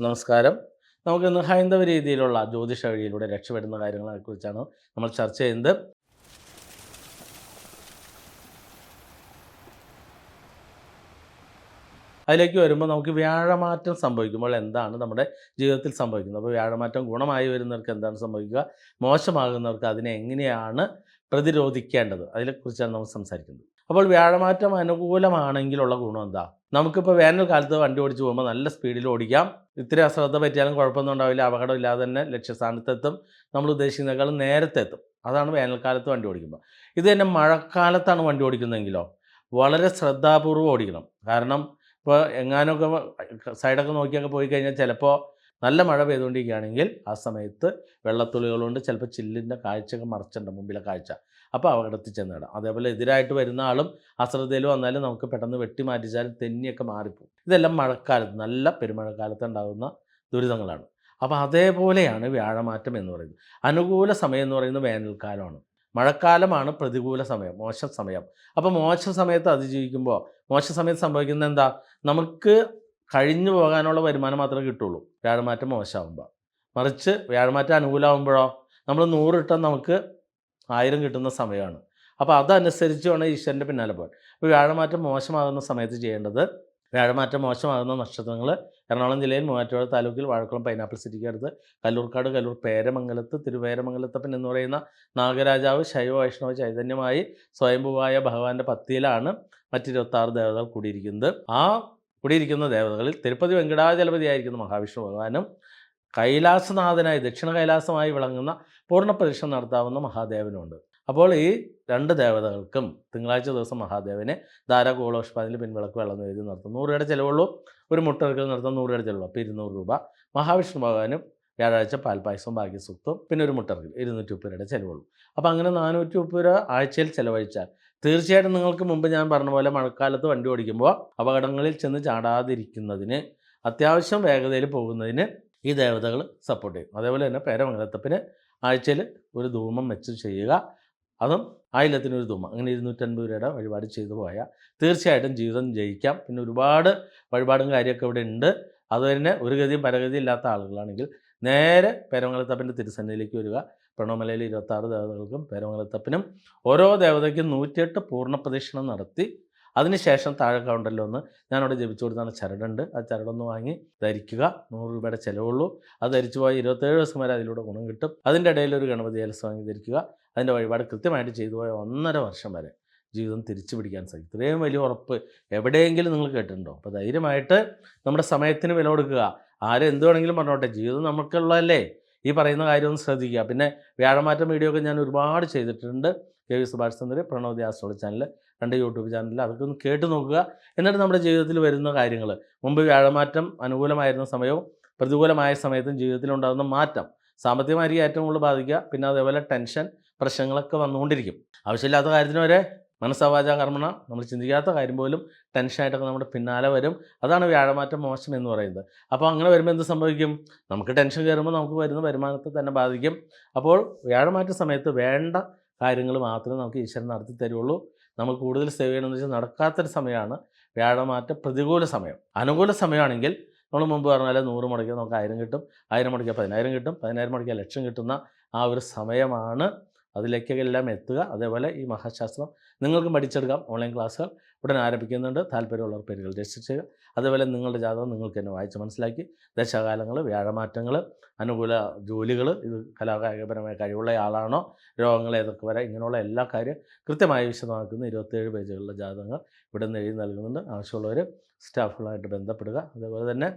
നമസ്കാരം. നമുക്കിന്ന് ഹൈന്ദവ രീതിയിലുള്ള ജ്യോതിഷ വഴിയിലൂടെ രക്ഷപ്പെടുന്ന കാര്യങ്ങളെക്കുറിച്ചാണ് നമ്മൾ ചർച്ച ചെയ്യുന്നത്. അതിലേക്ക് വരുമ്പോൾ നമുക്ക് വ്യാഴമാറ്റം സംഭവിക്കുമ്പോൾ എന്താണ് നമ്മുടെ ജീവിതത്തിൽ സംഭവിക്കുന്നത്? അപ്പോൾ വ്യാഴമാറ്റം ഗുണമായി വരുന്നവർക്ക് എന്താണ് സംഭവിക്കുക? മോശമാകുന്നവർക്ക് അതിനെ എങ്ങനെയാണ് പ്രതിരോധിക്കേണ്ടത്? അതിനെക്കുറിച്ചാണ് നമ്മൾ സംസാരിക്കുന്നത്. അപ്പോൾ വ്യാഴമാറ്റം അനുകൂലമാണെങ്കിലുള്ള ഗുണം എന്താ? നമുക്കിപ്പോൾ വേനൽക്കാലത്ത് വണ്ടി ഓടിച്ച് പോകുമ്പോൾ നല്ല സ്പീഡിൽ ഓടിക്കാം. ഇത്തിരി അശ്രദ്ധ പറ്റിയാലും കുഴപ്പമൊന്നും ഉണ്ടാവില്ല. അപകടമില്ലാതെ തന്നെ ലക്ഷ്യസ്ഥാനത്തെത്തും. നമ്മൾ ഉദ്ദേശിക്കുന്നതിനേക്കാളും നേരത്തെ എത്തും അതാണ് വേനൽക്കാലത്ത് വണ്ടി ഓടിക്കുമ്പോൾ ഇത് തന്നെ മഴക്കാലത്താണ് വണ്ടി ഓടിക്കുന്നതെങ്കിലോ വളരെ ശ്രദ്ധാപൂർവം ഓടിക്കണം. കാരണം ഇപ്പോൾ എങ്ങാനൊക്കെ സൈഡൊക്കെ നോക്കിയൊക്കെ പോയി കഴിഞ്ഞാൽ ചിലപ്പോൾ നല്ല മഴ പെയ്തുകൊണ്ടിരിക്കുകയാണെങ്കിൽ ആ സമയത്ത് വെള്ളത്തുള്ളികൾ കൊണ്ട് ചിലപ്പോൾ ചില്ലിന്റെ കാഴ്ചയൊക്കെ മറച്ചിട്ടുണ്ട് മുമ്പിലെ കാഴ്ച. അപ്പോൾ അപകടത്തിൽ ചെന്നിടാം. അതേപോലെ എതിരായിട്ട് വരുന്ന ആളും അശ്രദ്ധയിൽ വന്നാലും നമുക്ക് പെട്ടെന്ന് വെട്ടി മാറ്റിച്ചാലും തെന്നിയൊക്കെ മാറിപ്പോകും ഇതെല്ലാം മഴക്കാലത്ത് നല്ല പെരുമഴക്കാലത്ത് ഉണ്ടാകുന്ന ദുരിതങ്ങളാണ്. അപ്പോൾ അതേപോലെയാണ് വ്യാഴമാറ്റം എന്ന് പറയുന്നത്. അനുകൂല സമയം എന്ന് പറയുന്നത് വേനൽക്കാലമാണ്. മഴക്കാലമാണ് പ്രതികൂല സമയം മോശം സമയം. അപ്പോൾ മോശം സമയത്ത് അതിജീവിക്കുമ്പോൾ മോശം സമയത്ത് സംഭവിക്കുന്നത് എന്താ? നമുക്ക് കഴിഞ്ഞു പോകാനുള്ള വരുമാനം മാത്രമേ കിട്ടുള്ളൂ. വ്യാഴമാറ്റം മോശമാകുമ്പോൾ മറിച്ച് വ്യാഴമാറ്റം അനുകൂലമാകുമ്പോഴോ നമ്മൾ നൂറിട്ടാൽ നമുക്ക് ആയിരം കിട്ടുന്ന സമയമാണ്. അപ്പോൾ അതനുസരിച്ച് വേണം ഈശ്വരന്റെ പിന്നാലെ പോകാൻ. അപ്പോൾ വ്യാഴമാറ്റം മോശമാകുന്ന സമയത്ത് ചെയ്യേണ്ടത് വ്യാഴമാറ്റം മോശമാകുന്ന നക്ഷത്രങ്ങൾ എറണാകുളം ജില്ലയിൽ മൂവാറ്റുപുഴ താലൂക്കിൽ വാഴക്കുളം പൈനാപ്പിൾ സിറ്റിക്ക് അടുത്ത് കല്ലൂർക്കാട് കല്ലൂർ പേരമംഗലത്ത് തിരുവേരമംഗലത്തപ്പൻ എന്ന് പറയുന്ന നാഗരാജാവ് ശൈവ വൈഷ്ണവ ചൈതന്യമായി സ്വയംഭുവായ ഭഗവാന്റെ പത്തിയിലാണ് മറ്റിരുപത്താറ് ദേവതകൾ കൂടിയിരിക്കുന്നത്. ആ കൂടിയിരിക്കുന്ന ദേവതകളിൽ തിരുപ്പതി വെങ്കടാചലപതിയായിരിക്കുന്ന മഹാവിഷ്ണു ഭഗവാനും. കൈലാസനാഥനായി ദക്ഷിണ കൈലാസമായി വിളങ്ങുന്ന പൂർണ പരീക്ഷ നടത്താവുന്ന മഹാദേവനുണ്ട്. അപ്പോൾ ഈ രണ്ട് ദേവതകൾക്കും തിങ്കളാഴ്ച ദിവസം മഹാദേവനെ ധാരാഗോളോഷ്പാദിൽ പിൻവിളക്ക് വെള്ളം എഴുതി നടത്തും. നൂറ് രൂപയുടെ ചിലവുള്ളൂ. ഒരു മുട്ടർക്കൽ നടത്താൻ നൂറ് രൂപയുടെ ചിലവുള്ളൂ അപ്പോൾ ഇരുന്നൂറ് രൂപ. മഹാവിഷ്ണു ഭഗവാനും വ്യാഴാഴ്ച പാൽപ്പായസവും ഭാഗ്യസുക്തവും പിന്നെ ഒരു മുട്ടർക്കൽ ഇരുന്നൂറ്റി മുപ്പത് രൂപയുടെ ചിലവുള്ളൂ. അപ്പോൾ അങ്ങനെ നാനൂറ്റി മുപ്പത് രൂപ ആഴ്ചയിൽ ചിലവഴിച്ചാൽ തീർച്ചയായിട്ടും നിങ്ങൾക്ക് മുമ്പ് ഞാൻ പറഞ്ഞ പോലെ മഴക്കാലത്ത് വണ്ടി ഓടിക്കുമ്പോൾ അപകടങ്ങളിൽ ചെന്ന് ചാടാതിരിക്കുന്നതിന് അത്യാവശ്യം വേഗതയിൽ പോകുന്നതിന് ഈ ദേവതകൾ സപ്പോർട്ട് ചെയ്യും. അതേപോലെ തന്നെ പേരമംഗലത്തപ്പിന് ആഴ്ചയിൽ ഒരു ധൂമം വെച്ച് ചെയ്യുക. അതും ആയില്ലത്തിനൊരു ധൂമം. അങ്ങനെ ഇരുന്നൂറ്റൻപത് രൂപയുടെ വഴിപാട് ചെയ്തു പോയാൽ തീർച്ചയായിട്ടും ജീവിതം ജയിക്കാം. പിന്നെ ഒരുപാട് വഴിപാടും കാര്യമൊക്കെ ഇവിടെ ഉണ്ട്. അതുതന്നെ ഒരു ഗതിയും പരഗതിയും ഇല്ലാത്ത ആളുകളാണെങ്കിൽ നേരെ പേരമംഗലത്തപ്പന്റെ തിരുസന്നിധിയിലേക്ക് വരിക. പ്രണവമലയിൽ ഇരുപത്താറ് ദേവതകൾക്കും പേരമംഗലത്തപ്പനും ഓരോ ദേവതയ്ക്കും നൂറ്റിയെട്ട് പൂർണ പ്രദക്ഷിണം നടത്തി അതിനുശേഷം താഴെ കൗണ്ടറിൽ ഒന്ന് ഞാനവിടെ ജപിച്ചു കൊടുത്താണ് ചരടുണ്ട്. ആ ചരടൊന്ന് വാങ്ങി ധരിക്കുക. നൂറ് രൂപയുടെ ചിലവുള്ളൂ. അത് ധരിച്ചു പോയി ഇരുപത്തേഴ് ദിവസം വരെ അതിലൂടെ ഗുണം കിട്ടും. അതിന്റെ ഇടയിൽ ഒരു ഗണപതി ഏലസ് വാങ്ങി ധരിക്കുക. അതിന്റെ വഴിപാട് കൃത്യമായിട്ട് ചെയ്തു പോയ ഒന്നര വർഷം വരെ ജീവിതം തിരിച്ചു പിടിക്കാൻ സാധിക്കും. ഇത്രയും വലിയ ഉറപ്പ് എവിടെയെങ്കിലും നിങ്ങൾ കേട്ടിട്ടുണ്ടോ? അപ്പോൾ ധൈര്യമായിട്ട് നമ്മുടെ സമയത്തിന് വില കൊടുക്കുക. ആരും എന്ത് വേണമെങ്കിലും പറഞ്ഞോട്ടെ. ജീവിതം നമുക്കുള്ളതല്ലേ. ഈ പറയുന്ന കാര്യം ഒന്ന് ശ്രദ്ധിക്കുക. പിന്നെ വ്യാഴമാറ്റം വീഡിയോ ഒക്കെ ഞാൻ ഒരുപാട് ചെയ്തിട്ടുണ്ട്. K V Subhash Chandra Pranav astrology channel രണ്ട് യൂട്യൂബ് ചാനലിൽ അതൊക്കെ ഒന്ന് കേട്ട് നോക്കുക. എന്നിട്ട് നമ്മുടെ ജീവിതത്തിൽ വരുന്ന കാര്യങ്ങൾ മുമ്പ് വ്യാഴമാറ്റം അനുകൂലമായിരുന്ന സമയവും പ്രതികൂലമായ സമയത്തും ജീവിതത്തിൽ ഉണ്ടാകുന്ന മാറ്റം സാമ്പത്തികമായിരിക്കും ഏറ്റവും കൂടുതൽ ബാധിക്കുക. പിന്നെ അതേപോലെ ടെൻഷൻ പ്രശ്നങ്ങളൊക്കെ വന്നുകൊണ്ടിരിക്കും. ആവശ്യമില്ലാത്ത കാര്യത്തിന് വരെ മനസ്സവാച കർമ്മണ. നമ്മൾ ചിന്തിക്കാത്ത കാര്യം പോലും ടെൻഷനായിട്ടൊക്കെ നമ്മുടെ പിന്നാലെ വരും. അതാണ് വ്യാഴമാറ്റം മോശം എന്ന് പറയുന്നത്. അപ്പോൾ അങ്ങനെ വരുമ്പോൾ എന്ത് സംഭവിക്കും? നമുക്ക് ടെൻഷൻ കയറുമ്പോൾ നമുക്ക് വരുന്ന വരുമാനത്തെ തന്നെ ബാധിക്കും. അപ്പോൾ വ്യാഴമാറ്റ സമയത്ത് വേണ്ട കാര്യങ്ങൾ മാത്രമേ നമുക്ക് ഈശ്വരൻ നടത്തി തരുള്ളൂ നമ്മൾ കൂടുതൽ സേവ് ചെയ്യണമെന്ന് വെച്ചാൽ നടക്കാത്തൊരു സമയമാണ് വ്യാഴമാറ്റ പ്രതികൂല സമയം. അനുകൂല സമയമാണെങ്കിൽ നമ്മൾ മുമ്പ് പറഞ്ഞാൽ നൂറ് മുടക്കിയാൽ നമുക്ക് ആയിരം കിട്ടും ആയിരം മുടക്കിയാൽ പതിനായിരം കിട്ടും പതിനായിരം മുടക്കിയാൽ ലക്ഷം കിട്ടുന്ന ആ ഒരു സമയമാണ് അതിലേക്കെല്ലാം എത്തുക. അതേപോലെ ഈ മഹാശാസ്ത്രം നിങ്ങൾക്കും പഠിച്ചെടുക്കാം ഓൺലൈൻ ക്ലാസ്സുകൾ ഉടൻ ആരംഭിക്കുന്നുണ്ട്. താല്പര്യമുള്ളവർ പേരുകൾ രജിസ്റ്റർ ചെയ്യുക. അതേപോലെ നിങ്ങളുടെ ജാതകം നിങ്ങൾക്ക് തന്നെ വായിച്ച് മനസ്സിലാക്കി. ദശകാലങ്ങൾ വ്യാഴമാറ്റങ്ങൾ അനുകൂല ജോലികൾ ഇത് കലാകായികപരമായ കഴിവുള്ള ആളാണോ രോഗങ്ങൾ ഏതൊക്കെ വരാം ഇങ്ങനെയുള്ള എല്ലാ കാര്യം കൃത്യമായി വിശദമാക്കുന്ന ഇരുപത്തേഴ് പേജുകളിലെ ജാതകങ്ങൾ ഇവിടെ നിന്ന് എഴുതി നൽകുന്നുണ്ട്. ആവശ്യമുള്ളവർ സ്റ്റാഫുകളായിട്ട് ബന്ധപ്പെടുക. അതേപോലെ തന്നെ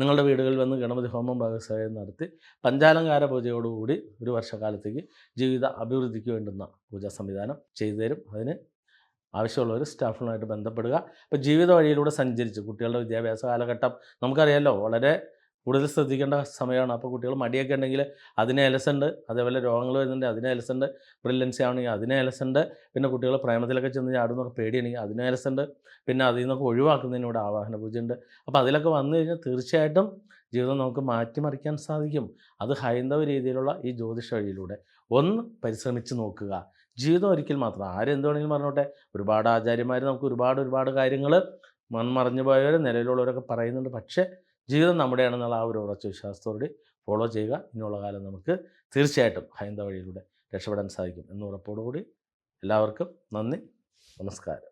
നിങ്ങളുടെ വീടുകളിൽ വന്ന് ഗണപതി ഹോമം ഭാഗസേവനം നടത്തി പഞ്ചാലങ്കാര പൂജയോടുകൂടി ഒരു വർഷക്കാലത്തേക്ക് ജീവിത അഭിവൃദ്ധിക്ക് വേണ്ടുന്ന പൂജാ സംവിധാനം ചെയ്തു തരും അതിന് ആവശ്യമുള്ളവർ സ്റ്റാഫുകളുമായിട്ട് ബന്ധപ്പെടുക. അപ്പോൾ ജീവിത വഴിയിലൂടെ സഞ്ചരിച്ച് കുട്ടികളുടെ വിദ്യാഭ്യാസ കാലഘട്ടം നമുക്കറിയാമല്ലോ വളരെ കൂടുതൽ ശ്രദ്ധിക്കേണ്ട സമയമാണ്. അപ്പോൾ കുട്ടികൾ മടിയൊക്കെ ഉണ്ടെങ്കിൽ അതിനെ എലസുണ്ട് അതേപോലെ രോഗങ്ങൾ വരുന്നുണ്ട് അതിനെ എലസുണ്ട് ബ്രില്യൻസി ആവണമെങ്കിൽ അതിനെ എലസുണ്ട്. പിന്നെ കുട്ടികൾ പ്രേമത്തിലൊക്കെ ചെന്ന് ചാടുന്നൊക്കെ പേടിയാണെങ്കിൽ അതിനെ എലസുണ്ട്. പിന്നെ അതിൽ നിന്നൊക്കെ ഒഴിവാക്കുന്നതിന് ഇവിടെ ആവാഹന പൂജയുണ്ട്. അപ്പോൾ അതിലൊക്കെ വന്നു കഴിഞ്ഞാൽ തീർച്ചയായിട്ടും ജീവിതം നമുക്ക് മാറ്റിമറിക്കാൻ സാധിക്കും. അത് ഹൈന്ദവ രീതിയിലുള്ള ഈ ജ്യോതിഷ വഴിയിലൂടെ ഒന്ന് പരിശ്രമിച്ച് നോക്കുക. ജീവിതം ഒരിക്കൽ മാത്രം. ആരെന്ത് വേണമെങ്കിലും പറഞ്ഞോട്ടെ. ഒരുപാട് ആചാര്യന്മാർ നമുക്ക് ഒരുപാട് ഒരുപാട് കാര്യങ്ങൾ മൺമറഞ്ഞു പോയവർ നിലവിലുള്ളവരൊക്കെ പറയുന്നുണ്ട്. പക്ഷേ ജീവിതം നമ്മുടെയാണെന്നുള്ള ആ ഒരു ഉറച്ച വിശ്വാസത്തോടെ ഫോളോ ചെയ്യുക. ഇനിയുള്ള കാലം നമുക്ക് തീർച്ചയായിട്ടും ഹൈന്ദവ വഴിയിലൂടെ രക്ഷപ്പെടാൻ സാധിക്കും എന്ന ഉറപ്പോടുകൂടി എല്ലാവർക്കും നന്ദി. നമസ്കാരം.